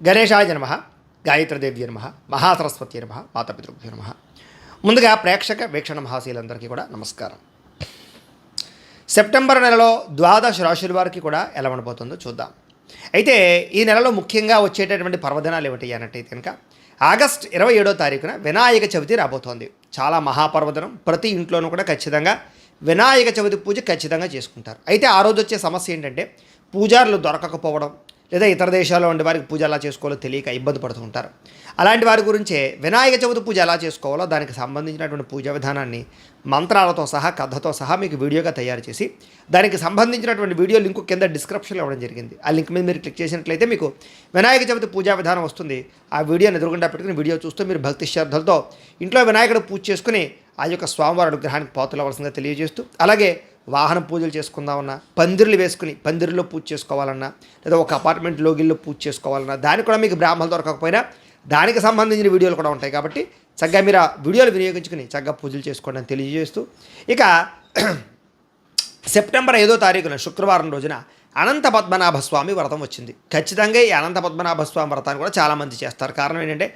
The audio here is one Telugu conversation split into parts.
గణేశాయ నమ గాయత్రదేవి నమ మహాసరస్వతి నమ మాతాపితృభ్యో నమ. ముందుగా ప్రేక్షక వీక్షణ మహాశీలందరికీ కూడా నమస్కారం. సెప్టెంబర్ నెలలో ద్వాదశ రాశుల వారికి కూడా ఎలా ఉండబోతుందో చూద్దాం. అయితే ఈ నెలలో ముఖ్యంగా వచ్చేటటువంటి పర్వదినాలు ఏమిటి అన్నట్టయితే కనుక ఆగస్ట్ ఇరవై ఏడో తారీఖున వినాయక చవితి రాబోతోంది. చాలా మహాపర్వదినం ప్రతి ఇంట్లోనూ కూడా ఖచ్చితంగా వినాయక చవితి పూజ ఖచ్చితంగా చేసుకుంటారు. అయితే ఆ రోజు వచ్చే సమస్య ఏంటంటే పూజారులు దొరకకపోవడం లేదా ఇతర దేశాల్లో ఉండే వారికి పూజ ఎలా చేసుకోవాలో తెలియక ఇబ్బంది పడుతూ ఉంటారు. అలాంటి వారి గురించే వినాయక చవితి పూజ ఎలా చేసుకోవాలో దానికి సంబంధించినటువంటి పూజా విధానాన్ని మంత్రాలతో సహా కథతో సహా మీకు వీడియోగా తయారు చేసి దానికి సంబంధించినటువంటి వీడియో లింక్ కింద డిస్క్రిప్షన్లో ఇవ్వడం జరిగింది. ఆ లింక్ మీద మీరు క్లిక్ చేసినట్లయితే మీకు వినాయక చవితి పూజా విధానం వస్తుంది. ఆ వీడియోని ఎదురుగుండా పెట్టుకుని వీడియో చూస్తూ మీరు భక్తి శ్రద్ధలతో ఇంట్లో వినాయకుడు పూజ చేసుకుని ఆ యొక్క స్వామివారి అనుగ్రహానికి పాత్రలు తెలియజేస్తూ అలాగే వాహన పూజలు చేసుకుందామన్నా పందిర్లు వేసుకుని పందిరిలో పూజ చేసుకోవాలన్నా లేదా ఒక అపార్ట్మెంట్ లోగిల్లో పూజ చేసుకోవాలన్నా దానికి కూడా మీకు బ్రాహ్మణులు దొరకకపోయినా దానికి సంబంధించిన వీడియోలు కూడా ఉంటాయి కాబట్టి చక్కగా మీరు ఆ వీడియోలు వినియోగించుకుని చక్కగా పూజలు చేసుకోండి అని తెలియజేస్తూ. ఇక సెప్టెంబర్ ఐదో తారీఖున శుక్రవారం రోజున అనంత పద్మనాభస్వామి వ్రతం వచ్చింది. ఖచ్చితంగా ఈ అనంత పద్మనాభస్వామి వ్రతాన్ని కూడా చాలామంది చేస్తారు. కారణం ఏంటంటే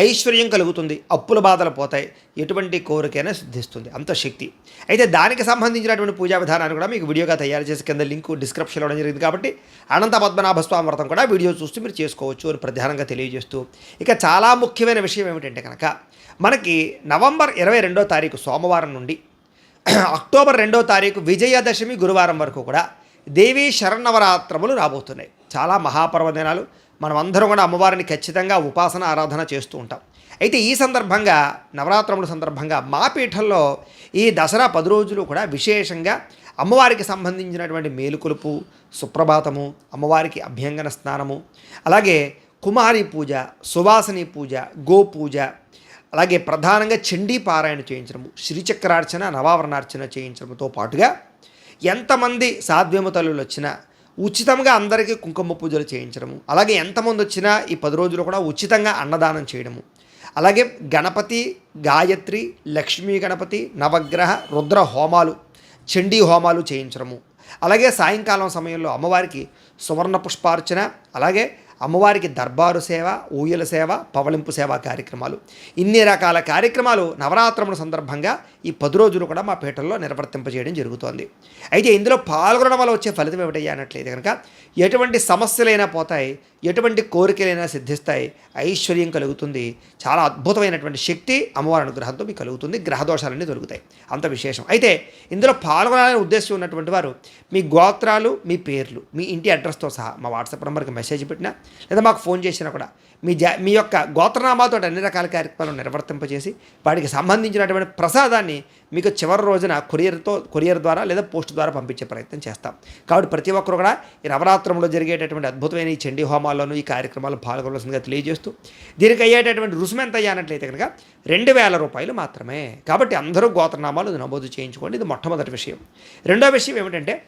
ఐశ్వర్యం కలుగుతుంది అప్పుల బాధలు పోతాయి ఎటువంటి కోరికైనా సిద్ధిస్తుంది. అంత శక్తి. అయితే దానికి సంబంధించినటువంటి పూజా విధానాన్ని కూడా మీకు వీడియోగా తయారు చేసి కింద లింక్ డిస్క్రిప్షన్లో ఇవ్వడం జరిగింది కాబట్టి అనంత పద్మనాభస్వామి వ్రతం కూడా వీడియో చూస్తూ మీరు చేసుకోవచ్చు అని ప్రధానంగా తెలియజేస్తూ. ఇక చాలా ముఖ్యమైన విషయం ఏమిటంటే కనుక మనకి నవంబర్ ఇరవై రెండో తారీఖు సోమవారం నుండి అక్టోబర్ రెండో తారీఖు విజయదశమి గురువారం వరకు కూడా దేవీ శరణవరాత్రములు రాబోతున్నాయి. చాలా మహాపర్వదినాలు. మనం అందరం కూడా అమ్మవారిని ఖచ్చితంగా ఉపాసన ఆరాధన చేస్తూ ఉంటాం. అయితే ఈ సందర్భంగా నవరాత్రముల సందర్భంగా మా పీఠంలో ఈ దసరా పది రోజులు కూడా విశేషంగా అమ్మవారికి సంబంధించినటువంటి మేలుకొలుపు సుప్రభాతము అమ్మవారికి అభ్యంగన స్నానము అలాగే కుమారి పూజ సువాసిని పూజ గోపూజ అలాగే ప్రధానంగా చండీ పారాయణ చేయించడము శ్రీచక్రార్చన నవావరణార్చన చేయించడంతో పాటుగా ఎంతమంది సాధ్యము తల్లులు వచ్చినా ఉచితంగా అందరికీ కుంకుమ పూజలు చేయించడము అలాగే ఎంతమంది వచ్చినా ఈ పది రోజులు కూడా ఉచితంగా అన్నదానం చేయడము. అలాగే గణపతి గాయత్రి లక్ష్మీ గణపతి నవగ్రహ రుద్ర హోమాలు చండీ హోమాలు చేయించడము. అలాగే సాయంకాలం సమయంలో అమ్మవారికి సువర్ణ పుష్పార్చన అలాగే అమ్మవారికి దర్బారు సేవ ఊయల సేవ పవళింపు సేవ కార్యక్రమాలు. ఇన్ని రకాల కార్యక్రమాలు నవరాత్రముల సందర్భంగా ఈ పది రోజులు కూడా మా పీఠంలో నిర్వర్తింపజేయడం జరుగుతోంది. అయితే ఇందులో పాల్గొనడం వల్ల వచ్చే ఫలితం ఏమిటయ్యా అన్నట్లయితే కనుక ఎటువంటి సమస్యలైనా పోతాయి ఎటువంటి కోరికలైనా సిద్ధిస్తాయి ఐశ్వర్యం కలుగుతుంది. చాలా అద్భుతమైనటువంటి శక్తి అమ్మవారి అనుగ్రహంతో మీకు కలుగుతుంది గ్రహదోషాలన్నీ దొరుకుతాయి అంత విశేషం. అయితే ఇందులో పాల్గొనాలనే ఉద్దేశం ఉన్నటువంటి వారు మీ గోత్రాలు మీ పేర్లు మీ ఇంటి అడ్రస్తో సహా మా వాట్సాప్ నెంబర్కి మెసేజ్ పెట్టినా లేదా మాకు ఫోన్ చేసినా కూడా మీ జా మీ యొక్క గోత్రనామాతో అన్ని రకాల కార్యక్రమాలు నిర్వర్తింపజేసి వాటికి సంబంధించినటువంటి ప్రసాదాన్ని మీకు చివరి రోజున కొరియర్తో కొరియర్ ద్వారా లేదా పోస్ట్ ద్వారా పంపించే ప్రయత్నం చేస్తాం. కాబట్టి ప్రతి ఒక్కరు కూడా ఈ నవరాత్రంలో జరిగేటటువంటి అద్భుతమైన ఈ చండీ హోమాల్లోనూ ఈ కార్యక్రమాలు పాల్గొనవలసిందిగా తెలియజేస్తూ దీనికి అయ్యేటటువంటి రుసుము ఎంత అయ్యానట్లయితే కనుక రెండు వేల రూపాయలు మాత్రమే. కాబట్టి అందరూ గోత్రనామాలు నమోదు చేయించుకోండి. ఇది మొట్టమొదటి విషయం. రెండో విషయం ఏమిటంటే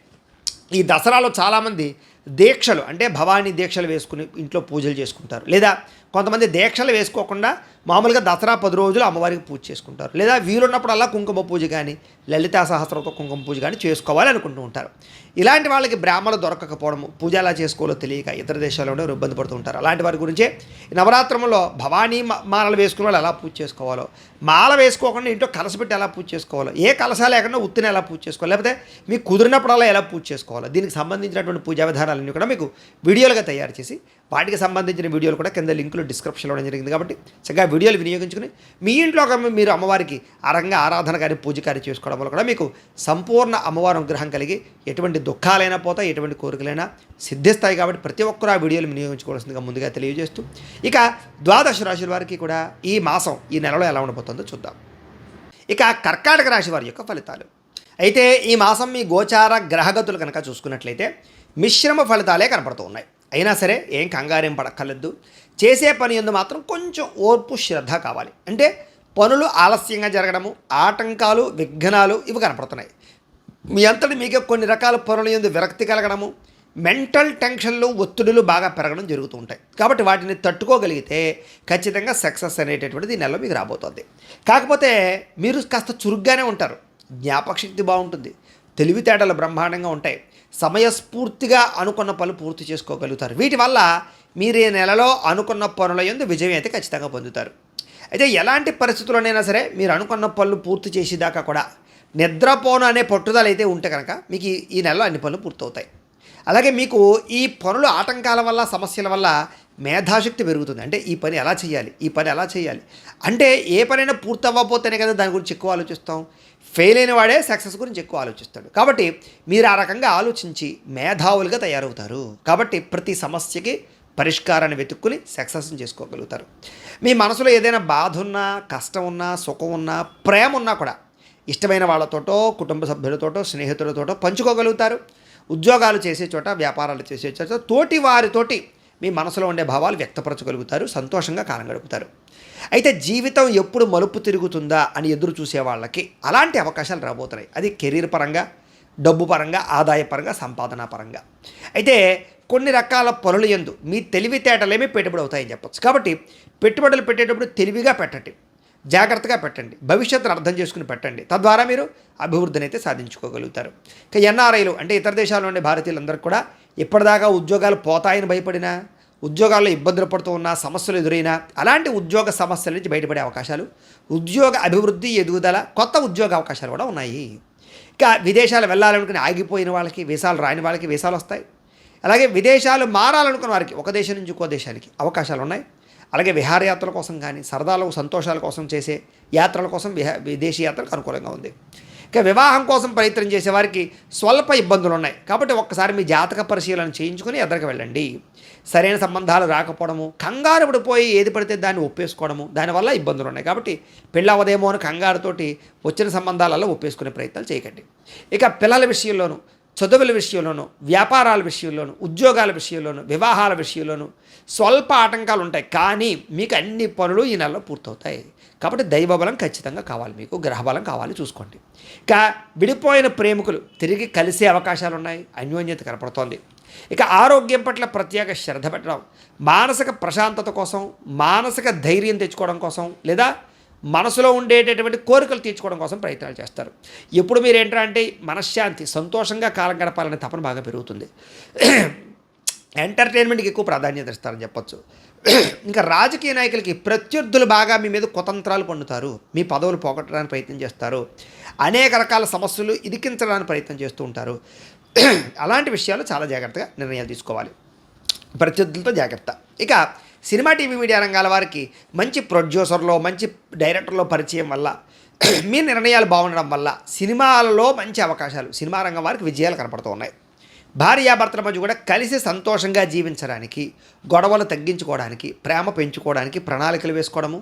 ఈ దసరాలో చాలామంది దీక్షలు అంటే భవానీ దీక్షలు వేసుకుని ఇంట్లో పూజలు చేసుకుంటారు. లేదా కొంతమంది దీక్షలు వేసుకోకుండా మామూలుగా దసరా పది రోజులు అమ్మవారికి పూజ చేసుకుంటారు. లేదా వీలున్నప్పుడల్లా కుంకుమ పూజ కానీ లలితా సహస్రంతో కుంకుమ పూజ కానీ చేసుకోవాలి అనుకుంటూ ఉంటారు. ఇలాంటి వాళ్ళకి బ్రాహ్మణులు దొరకకపోవడము పూజ ఎలా చేసుకోవాలో తెలియక ఇతర దేశాల్లోనే ఇబ్బంది పడుతూ ఉంటారు. అలాంటి వారి గురించే నవరాత్రంలో భవానీ మాలలు వేసుకునే వాళ్ళు ఎలా పూజ చేసుకోవాలో మాల వేసుకోకుండా ఇంట్లో కలస పెట్టి ఎలా పూజ చేసుకోవాలో ఏ కలస లేకుండా ఉత్తిని ఎలా పూజ చేసుకోవాలి లేకపోతే మీకు కుదిరినప్పుడల్లా ఎలా పూజ చేసుకోవాలో దీనికి సంబంధించినటువంటి పూజా విధానాలన్నీ కూడా మీకు వీడియోలుగా తయారు చేసి వాటికి సంబంధించిన వీడియోలు కూడా కింద లింకులు డిస్క్రిప్షన్లో జరిగింది కాబట్టి చక్కగా వీడియోలు వినియోగించుకుని మీ ఇంట్లో ఒక మీరు అమ్మవారికి అరంగా ఆరాధన కానీ పూజ కానీ చేసుకోవడం వల్ల కూడా మీకు సంపూర్ణ అమ్మవారి అనుగ్రహం కలిగి ఎటువంటి దుఃఖాలైనా పోతాయి ఎటువంటి కోరికలైనా సిద్ధిస్తాయి కాబట్టి ప్రతి ఒక్కరు ఆ వీడియోలు వినియోగించుకోవాల్సిందిగా ముందుగా తెలియజేస్తూ ఇక ద్వాదశ రాశుల వారికి కూడా ఈ మాసం ఈ నెలలో ఎలా ఉండబోతుందో చూద్దాం. ఇక కర్కాటక రాశి వారి యొక్క ఫలితాలు. అయితే ఈ మాసం మీ గోచార గ్రహగతులు కనుక చూసుకున్నట్లయితే మిశ్రమ ఫలితాలే కనపడుతూ ఉన్నాయి. అయినా సరే ఏం కంగారేం పడక్కర్లేదు. చేసే పని ఎందు మాత్రం కొంచెం ఓర్పు శ్రద్ధ కావాలి. అంటే పనులు ఆలస్యంగా జరగడము ఆటంకాలు విఘ్నాలు ఇవి కనపడుతున్నాయి. మీ అంతటి మీకే కొన్ని రకాల పనుల ఎందు విరక్తి కలగడము మెంటల్ టెన్షన్లు ఒత్తిడులు బాగా పెరగడం జరుగుతూ ఉంటాయి. కాబట్టి వాటిని తట్టుకోగలిగితే ఖచ్చితంగా సక్సెస్ అనేటటువంటిది నెల నెలలో మీకు రాబోతుంది. కాకపోతే మీరు కాస్త చురుగ్గానే ఉంటారు. జ్ఞాపకశక్తి బాగుంటుంది. తెలివితేటలు బ్రహ్మాండంగా ఉంటాయి. సమయస్ఫూర్తిగా అనుకున్న పనులు పూర్తి చేసుకోగలుగుతారు. వీటి వల్ల మీరు ఈ నెలలో అనుకున్న పనుల ఎందు విజయం అయితే ఖచ్చితంగా పొందుతారు. అయితే ఎలాంటి పరిస్థితుల్లోనైనా సరే మీరు అనుకున్న పనులు పూర్తి చేసేదాకా కూడా నిద్రపోను అనే పట్టుదల అయితే ఉంటే కనుక మీకు ఈ- నెలలో అన్ని పనులు పూర్తవుతాయి. అలాగే మీకు ఈ పనులు ఆటంకాల వల్ల సమస్యల వల్ల మేధాశక్తి పెరుగుతుంది. అంటే ఈ పని ఎలా చేయాలి? ఈ పని ఎలా చేయాలి? అంటే ఏ పనైనా పూర్తి అవ్వకపోతేనే కదా దాని గురించి ఎక్కువ ఆలోచిస్తాం. ఫెయిల్ అయిన వాడే సక్సెస్ గురించి ఎక్కువ ఆలోచిస్తాడు. కాబట్టి మీరు ఆ రకంగా ఆలోచించి మేధావులుగా తయారవుతారు. కాబట్టి ప్రతి సమస్యకి పరిష్కారాన్ని వెతుక్కుని సక్సెస్ని చేసుకోగలుగుతారు. మీ మనసులో ఏదైనా బాధ ఉన్నా కష్టం ఉన్నా సుఖం ఉన్నా ప్రేమ ఉన్నా కూడా ఇష్టమైన వాళ్ళతోటో కుటుంబ సభ్యులతోటో స్నేహితులతోటో పంచుకోగలుగుతారు. ఉద్యోగాలు చేసే చోట వ్యాపారాలు చేసే చోట తోటి వారితోటి మీ మనసులో ఉండే భావాలు వ్యక్తపరచగలుగుతారు సంతోషంగా కాలం గడుపుతారు. అయితే జీవితం ఎప్పుడు మలుపు తిరుగుతుందా అని ఎదురు చూసే వాళ్ళకి అలాంటి అవకాశాలు రాబోతున్నాయి. అది కెరీర్ పరంగా డబ్బు పరంగా ఆదాయ పరంగా సంపాదన పరంగా. అయితే కొన్ని రకాల పనులు ఎందు మీ తెలివితేటలేమి పెట్టుబడి అవుతాయని చెప్పొచ్చు. కాబట్టి పెట్టుబడులు పెట్టేటప్పుడు తెలివిగా పెట్టండి జాగ్రత్తగా పెట్టండి భవిష్యత్తును అర్థం చేసుకుని పెట్టండి. తద్వారా మీరు అభివృద్ధిని అయితే సాధించుకోగలుగుతారు. ఇక ఎన్ఆర్ఐలు అంటే ఇతర దేశాల్లో ఉండే భారతీయులందరూ కూడా ఇప్పటిదాకా ఉద్యోగాలు పోతాయని భయపడినా ఉద్యోగాల్లో ఇబ్బందులు పడుతూ ఉన్న సమస్యలు ఎదురైనా అలాంటి ఉద్యోగ సమస్యల నుంచి బయటపడే అవకాశాలు ఉద్యోగ అభివృద్ధి ఎదుగుదల కొత్త ఉద్యోగ అవకాశాలు కూడా ఉన్నాయి. ఇక విదేశాలు వెళ్ళాలనుకుని ఆగిపోయిన వాళ్ళకి వీసాలు రాని వాళ్ళకి వీసాలు వస్తాయి. అలాగే విదేశాలు మారాలనుకున్న వారికి ఒక దేశం నుంచి ఇంకో దేశానికి అవకాశాలు ఉన్నాయి. అలాగే విహారయాత్రల కోసం కానీ సరదాలు సంతోషాల కోసం చేసే యాత్రల కోసం విహా విదేశీ యాత్రలకు అనుకూలంగా ఉంది. ఇక వివాహం కోసం ప్రయత్నం చేసే వారికి స్వల్ప ఇబ్బందులు ఉన్నాయి. కాబట్టి ఒక్కసారి మీ జాతక పరిశీలన చేయించుకుని ఎదరికి వెళ్ళండి. సరైన సంబంధాలు రాకపోవడము కంగారు పడిపోయి ఏది పడితే దాన్ని ఒప్పేసుకోవడము దానివల్ల ఇబ్బందులు ఉన్నాయి. కాబట్టి పెళ్ళవదేమో అని కంగారుతోటి వచ్చిన సంబంధాలలో ఒప్పేసుకునే ప్రయత్నాలు చేయకండి. ఇక పిల్లల విషయంలోనూ చదువుల విషయంలోనూ వ్యాపారాల విషయంలోనూ ఉద్యోగాల విషయంలోనూ వివాహాల విషయంలోనూ స్వల్ప ఆటంకాలు ఉంటాయి. కానీ మీకు అన్ని పనులు ఈ నెలలో పూర్తవుతాయి. కాబట్టి దైవబలం ఖచ్చితంగా కావాలి మీకు గ్రహబలం కావాలి చూసుకోండి. ఇక విడిపోయిన ప్రేమికులు తిరిగి కలిసే అవకాశాలు ఉన్నాయి. అన్యోన్యత కనపడుతోంది. ఇక ఆరోగ్యం పట్ల ప్రత్యేక శ్రద్ధ పెట్టడం మానసిక ప్రశాంతత కోసం మానసిక ధైర్యం తెచ్చుకోవడం కోసం లేదా మనసులో ఉండేటటువంటి కోరికలు తీర్చుకోవడం కోసం ప్రయత్నాలు చేస్తారు. ఎప్పుడు మీరు ఏంటంటే మనశ్శాంతి సంతోషంగా కాలం గడపాలనే తపన బాగా పెరుగుతుంది. ఎంటర్టైన్మెంట్కి ఎక్కువ ప్రాధాన్యత ఇస్తారని చెప్పొచ్చు. ఇంకా రాజకీయ నాయకులకి ప్రత్యర్థులు బాగా మీ మీద కుతంత్రాలు పొందుతారు. మీ పదవులు పోగొట్టడానికి ప్రయత్నం చేస్తారు. అనేక రకాల సమస్యలు ఇరికించడానికి ప్రయత్నం చేస్తూ ఉంటారు. అలాంటి విషయాలు చాలా జాగ్రత్తగా నిర్ణయాలు తీసుకోవాలి. ప్రత్యర్థులతో జాగ్రత్త. ఇక సినిమా టీవీ మీడియా రంగాల వారికి మంచి ప్రొడ్యూసర్లో మంచి డైరెక్టర్లో పరిచయం వల్ల మీ నిర్ణయాలు బాగుండడం వల్ల సినిమాలలో మంచి అవకాశాలు సినిమా రంగం వారికి విజయాలు కనపడుతూ ఉన్నాయి. భార్యాభర్తల మధ్య కూడా కలిసి సంతోషంగా జీవించడానికి గొడవలు తగ్గించుకోవడానికి ప్రేమ పెంచుకోవడానికి ప్రణాళికలు వేసుకోవడము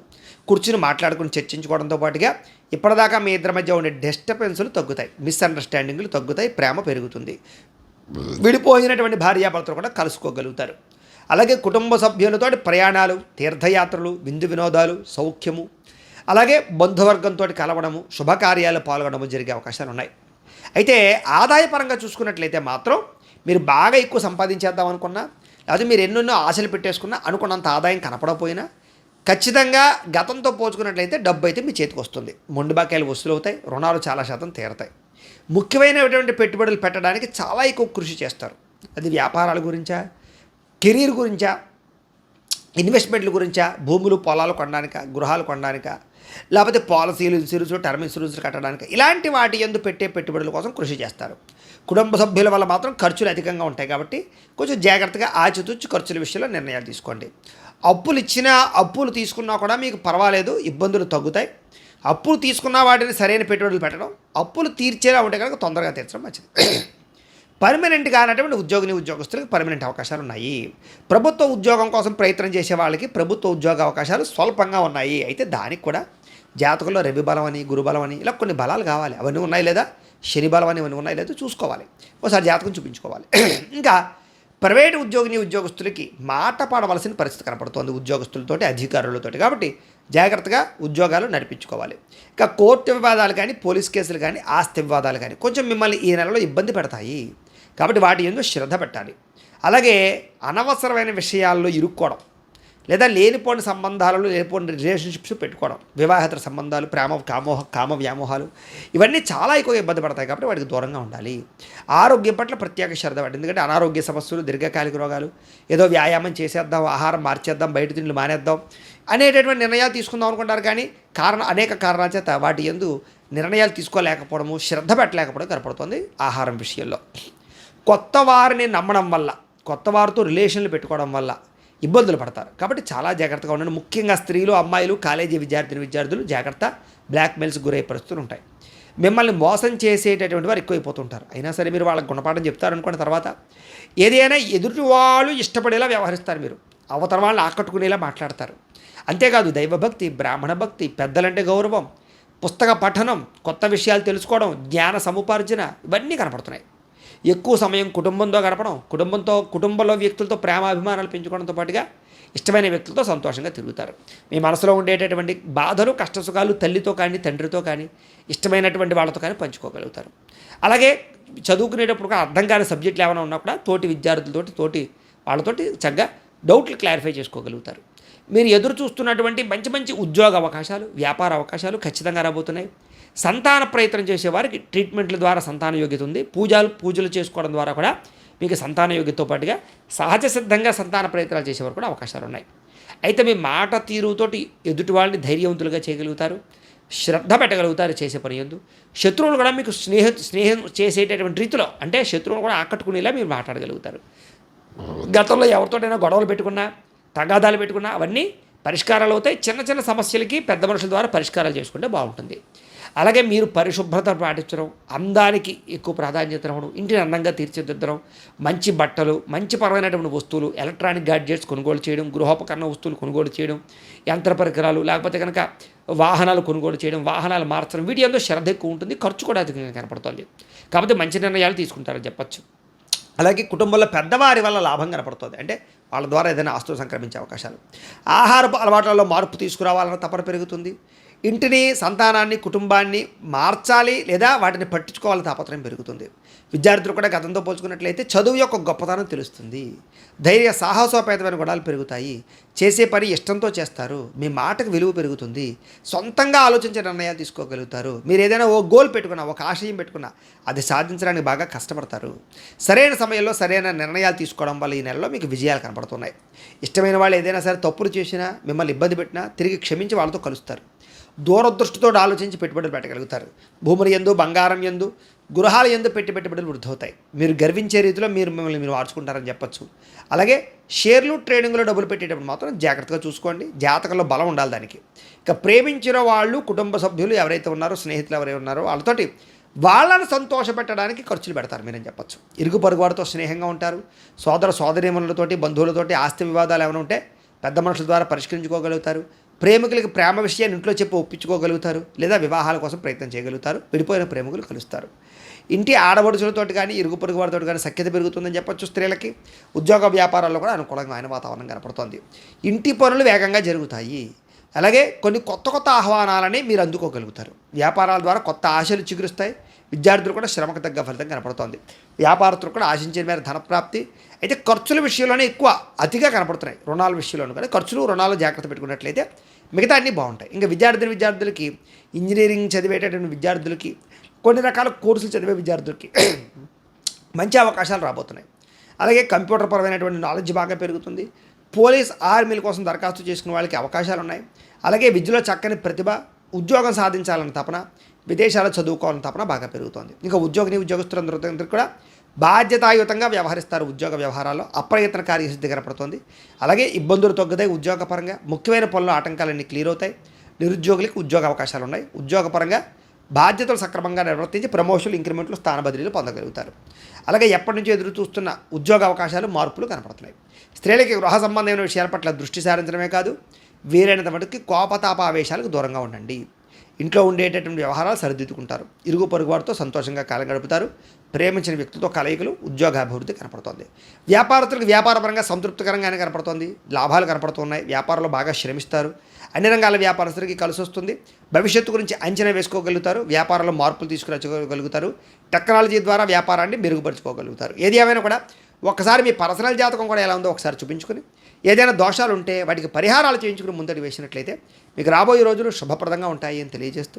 కూర్చుని మాట్లాడుకుని చర్చించుకోవడంతో పాటుగా ఇప్పటిదాకా మీ ఇద్దరి మధ్య ఉండే డిస్టర్బెన్స్లు తగ్గుతాయి మిస్అండర్స్టాండింగ్లు తగ్గుతాయి ప్రేమ పెరుగుతుంది. విడిపోయినటువంటి భార్యాభర్తలు కూడా కలుసుకోగలుగుతారు. అలాగే కుటుంబ సభ్యులతో ప్రయాణాలు తీర్థయాత్రలు విందు వినోదాలు సౌఖ్యము అలాగే బంధువర్గంతో కలవడము శుభకార్యాలు పాల్గొనడము జరిగే అవకాశాలు ఉన్నాయి. అయితే ఆదాయపరంగా చూసుకున్నట్లయితే మాత్రం మీరు బాగా ఎక్కువ సంపాదించేద్దాం అనుకున్నా లేదా మీరు ఎన్నెన్నో ఆశలు పెట్టేసుకున్నా అనుకున్నంత ఆదాయం కనపడకపోయినా ఖచ్చితంగా గతంతో పోల్చుకున్నట్లయితే డబ్బు అయితే మీ చేతికి వస్తుంది. మొండి బాకాయలు వసూలు అవుతాయి రుణాలు చాలా శాతం తీరతాయి. ముఖ్యమైనటువంటి పెట్టుబడులు పెట్టడానికి చాలా ఎక్కువ కృషి చేస్తారు. అది వ్యాపారాల గురించా? కెరీర్ గురించా? ఇన్వెస్ట్మెంట్ల గురించా? భూములు పొలాలు కొనడానిక? గృహాలు కొనడానిక? లేకపోతే పాలసీలు ఇన్సూరెన్స్ టర్మ్ ఇన్సూరెన్స్ కట్టడానికి? ఇలాంటి వాటి ఎందు పెట్టే పెట్టుబడుల కోసం కృషి చేస్తారు. కుటుంబ సభ్యుల వల్ల మాత్రం ఖర్చులు అధికంగా ఉంటాయి కాబట్టి కొంచెం జాగ్రత్తగా ఆచితూచి ఖర్చుల విషయంలో నిర్ణయాలు తీసుకోండి. అప్పులు ఇచ్చినా అప్పులు తీసుకున్నా కూడా మీకు పర్వాలేదు ఇబ్బందులు తగ్గుతాయి. అప్పులు తీసుకున్న వాటిని సరైన పెట్టుబడులు పెట్టడం అప్పులు తీర్చేలా ఉంటే కనుక తొందరగా తీర్చడం మంచిది. పర్మనెంట్ కానటువంటి ఉద్యోగిని ఉద్యోగస్తులకు పర్మనెంట్ అవకాశాలు ఉన్నాయి. ప్రభుత్వ ఉద్యోగం కోసం ప్రయత్నం చేసే వాళ్ళకి ప్రభుత్వ ఉద్యోగ అవకాశాలు స్వల్పంగా ఉన్నాయి. అయితే దానికి కూడా జాతకంలో రవి బలం అని గురుబలం అని ఇలా కొన్ని బలాలు కావాలి. అవన్నీ ఉన్నాయి లేదా? శని బలం అని ఇవన్నీ ఉన్నాయి లేదా? చూసుకోవాలి. ఒకసారి జాతకం చూపించుకోవాలి. ఇంకా ప్రైవేట్ ఉద్యోగిని ఉద్యోగస్తులకి మాట పాడవలసిన పరిస్థితి కనపడుతోంది ఉద్యోగస్తులతోటి అధికారులతోటి. కాబట్టి జాగ్రత్తగా ఉద్యోగాలు నడిపించుకోవాలి. ఇంకా కోర్టు వివాదాలు కానీ పోలీస్ కేసులు కానీ ఆస్తి వివాదాలు కానీ కొంచెం మిమ్మల్ని ఈ నెలలో ఇబ్బంది పెడతాయి. కాబట్టి వాటి ఎందుకు శ్రద్ధ పెట్టాలి. అలాగే అనవసరమైన విషయాల్లో ఇరుక్కోవడం లేదా లేనిపోని సంబంధాలలో లేనిపోని రిలేషన్షిప్స్ పెట్టుకోవడం వివాహేతర సంబంధాలు ప్రేమ కామోహ కామ వ్యామోహాలు ఇవన్నీ చాలా ఎక్కువ ఇబ్బంది పడతాయి కాబట్టి వాటికి దూరంగా ఉండాలి. ఆరోగ్యం పట్ల ప్రత్యేక శ్రద్ధ పడి ఎందుకంటే అనారోగ్య సమస్యలు దీర్ఘకాలిక రోగాలు ఏదో వ్యాయామం చేసేద్దాం ఆహారం మార్చేద్దాం బయట తిండి మానేద్దాం అనేటటువంటి నిర్ణయాలు తీసుకుందాం అనుకుంటారు కానీ కారణ అనేక కారణాల చేత వాటి ఎందు నిర్ణయాలు తీసుకోలేకపోవడము శ్రద్ధ పెట్టలేకపోవడం కనపడుతుంది ఆహారం విషయంలో. కొత్త వారిని నమ్మడం వల్ల కొత్త వారితో రిలేషన్లు పెట్టుకోవడం వల్ల ఇబ్బందులు పడతారు. కాబట్టి చాలా జాగ్రత్తగా ఉండండి. ముఖ్యంగా స్త్రీలు అమ్మాయిలు కాలేజీ విద్యార్థిని విద్యార్థులు జాగ్రత్త బ్లాక్మెయిల్స్ గురయ్యే పరిస్థితులు ఉంటాయి. మిమ్మల్ని మోసం చేసేటటువంటి వారు ఎక్కువైపోతుంటారు. అయినా సరే మీరు వాళ్ళకి గుణపాఠం చెప్తారనుకున్న తర్వాత ఏదైనా ఎదుటి వాళ్ళు ఇష్టపడేలా వ్యవహరిస్తారు మీరు. అవతల వాళ్ళని ఆకట్టుకునేలా మాట్లాడతారు. అంతేకాదు దైవభక్తి బ్రాహ్మణ భక్తి పెద్దలంటే గౌరవం పుస్తక పఠనం కొత్త విషయాలు తెలుసుకోవడం జ్ఞాన సముపార్జన ఇవన్నీ కనపడుతున్నాయి. ఎక్కువ సమయం కుటుంబంతో గడపడం కుటుంబంతో కుటుంబంలో వ్యక్తులతో ప్రేమ అభిమానాలు పెంచుకోవడంతో పాటుగా ఇష్టమైన వ్యక్తులతో సంతోషంగా తిరుగుతారు. మీ మనసులో ఉండేటటువంటి బాధలు కష్టసుఖాలు తల్లితో కానీ తండ్రితో కానీ ఇష్టమైనటువంటి వాళ్ళతో కానీ పంచుకోగలుగుతారు. అలాగే చదువుకునేటప్పుడు కూడా అర్థం కాని సబ్జెక్టులు ఏమైనా ఉన్నా కూడా తోటి విద్యార్థులతోటి తోటి వాళ్ళతోటి చక్కగా డౌట్లు క్లారిఫై చేసుకోగలుగుతారు. మీరు ఎదురు చూస్తున్నటువంటి మంచి మంచి ఉద్యోగ అవకాశాలు వ్యాపార అవకాశాలు ఖచ్చితంగా రాబోతున్నాయి. సంతాన ప్రయత్నం చేసేవారికి ట్రీట్మెంట్ల ద్వారా సంతాన యోగ్యత ఉంది. పూజలు పూజలు చేసుకోవడం ద్వారా కూడా మీకు సంతాన యోగ్యతతో పాటుగా సహజ సిద్ధంగా సంతాన ప్రయత్నాలు చేసేవారు కూడా అవకాశాలు ఉన్నాయి. అయితే మీ మాట తీరుతోటి ఎదుటి వాళ్ళని ధైర్యవంతులుగా చేయగలుగుతారు శ్రద్ధ పెట్టగలుగుతారు చేసే పని ఎందు. శత్రువులు కూడా మీకు స్నేహ స్నేహం చేసేటటువంటి రీతిలో అంటే శత్రువులు కూడా ఆకట్టుకునేలా మీరు మాట్లాడగలుగుతారు. గతంలో ఎవరితోటైనా గొడవలు పెట్టుకున్నా తగాదాలు పెట్టుకున్నా అవన్నీ పరిష్కారాలు అవుతాయి. చిన్న చిన్న సమస్యలకి పెద్ద మనుషుల ద్వారా పరిష్కారాలు చేసుకుంటే బాగుంటుంది. అలాగే మీరు పరిశుభ్రత పాటించడం అందానికి ఎక్కువ ప్రాధాన్యత ఇవ్వడం ఇంటిని అందంగా తీర్చిదిద్దడం మంచి బట్టలు మంచి పరమైనటువంటి వస్తువులు ఎలక్ట్రానిక్ గాడ్జెట్స్ కొనుగోలు చేయడం గృహోపకరణ వస్తువులు కొనుగోలు చేయడం యంత్ర పరికరాలు లేకపోతే కనుక వాహనాలు కొనుగోలు చేయడం వాహనాలు మార్చడం వీటి ఎంతో శ్రద్ధ ఎక్కువ ఉంటుంది ఖర్చు కూడా అధికంగా కనపడుతుంది. కాబట్టి మంచి నిర్ణయాలు తీసుకుంటారని చెప్పచ్చు. అలాగే కుటుంబంలో పెద్దవారి వల్ల లాభం కనపడుతుంది. అంటే వాళ్ళ ద్వారా ఏదైనా ఆస్తులు సంక్రమించే అవకాశాలు. ఆహారపు అలవాట్లలో మార్పు తీసుకురావాలన్న తపన పెరుగుతుంది. ఇంటిని సంతానాన్ని కుటుంబాన్ని మార్చాలి లేదా వాటిని పట్టించుకోవాలని తాపత్రయం పెరుగుతుంది. విద్యార్థులు కూడా గతంతో పోల్చుకున్నట్లయితే చదువు యొక్క గొప్పతనం తెలుస్తుంది. ధైర్య సాహసోపేతమైన గుణాలు పెరుగుతాయి. చేసే పని ఇష్టంతో చేస్తారు. మీ మాటకు విలువ పెరుగుతుంది. సొంతంగా ఆలోచించే నిర్ణయాలు తీసుకోగలుగుతారు. మీరు ఏదైనా ఓ గోల్ పెట్టుకున్నా ఒక ఆశయం పెట్టుకున్నా అది సాధించడానికి బాగా కష్టపడతారు. సరైన సమయంలో సరైన నిర్ణయాలు తీసుకోవడం వల్ల ఈ నెలలో మీకు విజయాలు కనపడుతున్నాయి. ఇష్టమైన వాళ్ళు ఏదైనా సరే తప్పులు చేసినా మిమ్మల్ని ఇబ్బంది పెట్టినా తిరిగి క్షమించి వాళ్ళతో కలుస్తారు. దూరదృష్టితో ఆలోచించి పెట్టుబడులు పెట్టగలుగుతారు. భూముల ఎందు బంగారం ఎందు గృహాల ఎందు పెట్టి పెట్టుబడులు వృద్ధవుతాయి. మీరు గర్వించే రీతిలో మీరు మిమ్మల్ని మీరు మార్చుకుంటారని చెప్పచ్చు. అలాగే షేర్లు ట్రేడింగ్లో డబ్బులు పెట్టేటప్పుడు మాత్రం జాగ్రత్తగా చూసుకోండి. జాతకంలో బలం ఉండాలి దానికి. ఇక ప్రేమించిన వాళ్ళు కుటుంబ సభ్యులు ఎవరైతే ఉన్నారో స్నేహితులు ఎవరైతే ఉన్నారో వాళ్ళతోటి వాళ్ళని సంతోషపెట్టడానికి ఖర్చులు పెడతారు మీరని చెప్పచ్చు. ఇరుగు పొరుగు వారితో స్నేహంగా ఉంటారు. సోదర సోదరీమణులతోటి బంధువులతోటి ఆస్తి వివాదాలు ఏమైనా ఉంటే పెద్ద మనుషుల ద్వారా పరిష్కరించుకోగలుగుతారు. ప్రేమికులకి ప్రేమ విషయాన్ని ఇంట్లో చెప్పి ఒప్పించుకోగలుగుతారు లేదా వివాహాల కోసం ప్రయత్నం చేయగలుగుతారు. విడిపోయిన ప్రేమికులు కలుస్తారు. ఇంటి ఆడబడుచులతో కానీ ఇరుగు పొరుగు వారితో కానీ సఖ్యత పెరుగుతుందని చెప్పొచ్చు స్త్రీలకి. ఉద్యోగ వ్యాపారాల్లో కూడా అనుకూలంగా ఆయన వాతావరణం కనపడుతోంది. ఇంటి పనులు వేగంగా జరుగుతాయి. అలాగే కొన్ని కొత్త కొత్త ఆహ్వానాలని మీరు అందుకోగలుగుతారు. వ్యాపారాల ద్వారా కొత్త ఆశలు చిగురుస్తాయి. విద్యార్థులు కూడా శ్రమకు తగ్గ ఫలితం కనపడుతోంది. వ్యాపారస్తులు కూడా ఆశించిన మేర ధనప్రాప్తి. అయితే ఖర్చుల విషయంలోనే ఎక్కువ అతిగా కనపడుతున్నాయి రుణాల విషయంలోనూ కానీ. ఖర్చులు రుణాలు జాగ్రత్త పెట్టుకున్నట్లయితే మిగతా అన్నీ బాగుంటాయి. ఇంకా విద్యార్థులు విద్యార్థులకి ఇంజనీరింగ్ చదివేటటువంటి విద్యార్థులకి కొన్ని రకాల కోర్సులు చదివే విద్యార్థులకి మంచి అవకాశాలు రాబోతున్నాయి. అలాగే కంప్యూటర్ పరమైనటువంటి నాలెడ్జ్ బాగా పెరుగుతుంది. పోలీస్ ఆర్మీల కోసం దరఖాస్తు చేసుకునే వాళ్ళకి అవకాశాలు ఉన్నాయి అలాగే విద్యలో చక్కని ప్రతిభ ఉద్యోగం సాధించాలన్న తపన విదేశాల్లో చదువుకోవాలని తపన బాగా పెరుగుతోంది. ఇంకా ఉద్యోగిని ఉద్యోగస్తులందరూ కూడా బాధ్యతాయుతంగా వ్యవహరిస్తారు ఉద్యోగ వ్యవహారాల్లో. అప్రయత్న కార్యసిద్ధి కనపడుతుంది అలాగే ఇబ్బందులు తగ్గుతాయి ఉద్యోగపరంగా. ముఖ్యమైన పనులు ఆటంకాలన్నీ క్లియర్ అవుతాయి. నిరుద్యోగులకు ఉద్యోగ అవకాశాలు ఉన్నాయి. ఉద్యోగపరంగా బాధ్యతలు సక్రమంగా నిర్వర్తించి ప్రమోషన్లు ఇంక్రిమెంట్లు స్థాన బదిలీలు పొందగలుగుతారు. అలాగే ఎప్పటి నుంచో ఎదురు చూస్తున్న ఉద్యోగ అవకాశాలు మార్పులు కనపడుతున్నాయి. స్త్రీలకి గృహ సంబంధమైన విషయాల పట్ల దృష్టి సారించడమే కాదు వీరైనంత మటుకు కోపతాప ఆవేశాలకు దూరంగా ఉండండి. ఇంట్లో ఉండేటటువంటి వ్యవహారాలు సరిదిద్దుకుంటారు. ఇరుగు పొరుగు వారితో సంతోషంగా కాలం గడుపుతారు. ప్రేమించిన వ్యక్తితో కలయికలు ఉద్యోగాభివృద్ధి కనపడుతోంది. వ్యాపారస్తులకు వ్యాపారపరంగా సంతృప్తికరంగానే కనపడుతోంది. లాభాలు కనపడుతున్నాయి. వ్యాపారంలో బాగా శ్రమిస్తారు. అన్ని రంగాల వ్యాపారస్తులకి కలిసి వస్తుంది. భవిష్యత్తు గురించి అంచనా వేసుకోగలుగుతారు. వ్యాపారంలో మార్పులు తీసుకురాగలుగుతారు. టెక్నాలజీ ద్వారా వ్యాపారాన్ని మెరుగుపరుచుకోగలుగుతారు. ఏది ఏమైనా కూడా ఒకసారి మీ పర్సనల్ జాతకం కూడా ఎలా ఉందో ఒకసారి చూపించుకొని ఏదైనా దోషాలు ఉంటే వాటికి పరిహారాలు చేయించుకుని ముందడి వేసినట్లయితే మీకు రాబోయే రోజులు శుభప్రదంగా ఉంటాయి అని తెలియజేస్తూ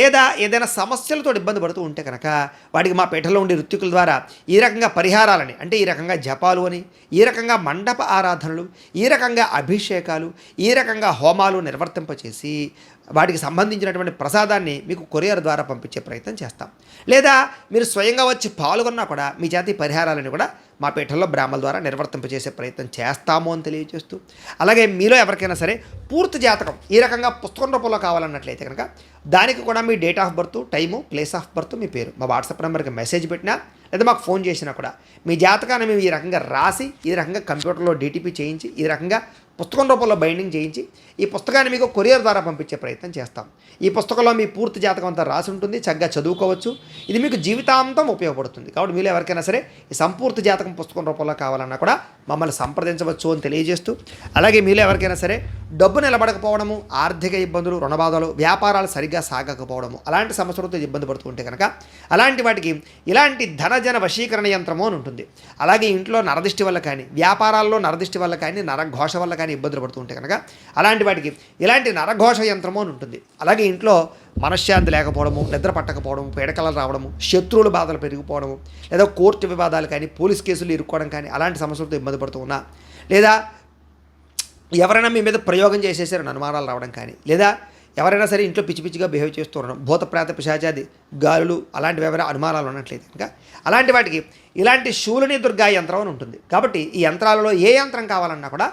లేదా ఏదైనా సమస్యలతో ఇబ్బంది పడుతూ ఉంటే కనుక వాటికి మా పీఠలో ఉండే ఋత్వికుల ద్వారా ఈ రకంగా పరిహారాలని అంటే ఈ రకంగా జపాలు అని ఈ రకంగా మండప ఆరాధనలు ఈ రకంగా అభిషేకాలు ఈ రకంగా హోమాలు నిర్వర్తింపచేసి వాటికి సంబంధించినటువంటి ప్రసాదాన్ని మీకు కొరియర్ ద్వారా పంపించే ప్రయత్నం చేస్తాం. లేదా మీరు స్వయంగా వచ్చి పాల్గొన్నా కూడా మీ జాతి పరిహారాలను కూడా మా పీఠంలో బ్రాహ్మల ద్వారా నిర్వర్తింపజేసే ప్రయత్నం చేస్తాము అని తెలియజేస్తూ అలాగే మీలో ఎవరికైనా సరే పూర్తి జాతకం ఈ రకంగా పుస్తకం రూపంలో కావాలన్నట్లయితే కనుక దానికి కూడా మీ date of birth time place of birth మీ పేరు. మా వాట్సాప్ నెంబర్కి మెసేజ్ పెట్టినా లేదా మాకు ఫోన్ చేసినా కూడా. మీ జాతకాన్ని మేము ఈ రకంగా రాసి ఈ రకంగా కంప్యూటర్లో డిటిపి చేయించి ఈ రకంగా పుస్తకం రూపంలో బైండింగ్ చేయించి ఈ పుస్తకాన్ని మీకు కొరియర్ ద్వారా పంపించే ప్రయత్నం చేస్తాం. ఈ పుస్తకంలో మీ పూర్తి జాతకం అంతా రాసి ఉంటుంది చక్కగా చదువుకోవచ్చు. ఇది మీకు జీవితాంతం ఉపయోగపడుతుంది. కాబట్టి మీరు ఎవరికైనా సరే ఈ సంపూర్తి జాతకం పుస్తకం రూపంలో కావాలన్నా కూడా మమ్మల్ని సంప్రదించవచ్చు అని తెలియజేస్తూ అలాగే మీలో ఎవరికైనా సరే డబ్బు నిలబడకపోవడము ఆర్థిక ఇబ్బందులు రుణబాధలు వ్యాపారాలు సరిగ్గా సాగకపోవడము అలాంటి సమస్యలతో ఇబ్బంది పడుతుంటే కనుక అలాంటి వాటికి ఇలాంటి నరజన వశీకరణ యంత్రము అని ఉంటుంది. అలాగే ఇంట్లో నరదిష్టి వల్ల కానీ వ్యాపారాల్లో నరదిష్టి వల్ల కానీ నరఘోష వల్ల కానీ ఇబ్బందులు పడుతుంటే కనుక అలాంటి వాటికి ఇలాంటి నరఘోష యంత్రము అని ఉంటుంది. అలాగే ఇంట్లో మనశ్శాంతి లేకపోవడము నిద్ర పట్టకపోవడము పీడకలలు రావడము శత్రువుల బాధలు పెరిగిపోవడము లేదా కోర్టు వివాదాలు కానీ పోలీస్ కేసులు ఇరుక్కోవడం కానీ అలాంటి సమస్యలతో ఇబ్బంది పడుతూ ఉన్నా లేదా ఎవరైనా మీ మీద ప్రయోగం చేసేసారని అనుమానాలు రావడం కానీ లేదా ఎవరైనా సరే ఇంట్లో పిచ్చి పిచ్చిగా బిహేవ్ చేస్తూ ఉండడం భూత పిశాచాది గాలులు అలాంటివి ఎవరైనా అనుమానాలు ఉన్నట్లయితే ఇంకా అలాంటి వాటికి ఇలాంటి శూలిని దుర్గా యంత్రం అని ఉంటుంది. కాబట్టి ఈ యంత్రాలలో ఏ యంత్రం కావాలన్నా కూడా